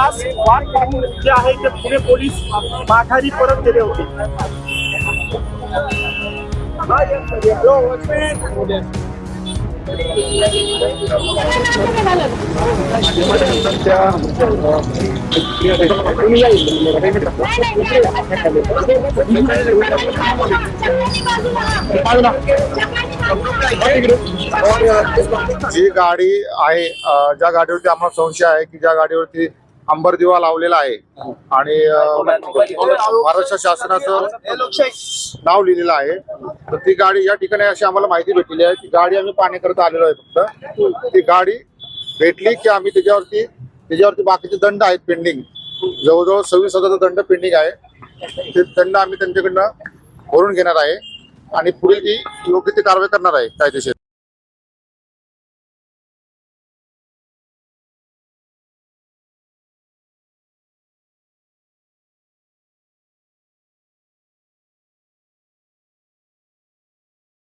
वाट पाहून जे आहे ते पुणे पोलीस माघारी परत गेले होते. जी गाडी आहे ज्या गाडीवरती आम्हाला संशय आहे की ज्या गाडीवरती अंबर दिवा लावलेला आहे. आणि महाराष्ट्र शासनाचं नाव लिहिलेलं आहे. तर ती गाडी या ठिकाणी अशी आम्हाला माहिती भेटलेली आहे की गाडी आम्ही पाहणी करत आलेलो आहे फक्त. ती गाडी भेटली की आम्ही त्याच्यावरती त्याच्यावरती बाकीचे दंड आहेत पेंडिंग जवळजवळ सव्वीस हजाराचा दंड पेंडिंग आहे. ते दंड आम्ही त्यांच्याकडनं भरून घेणार आहे. आणि पुढील ती योग्य ती कारवाई करणार आहे कायदेशीर.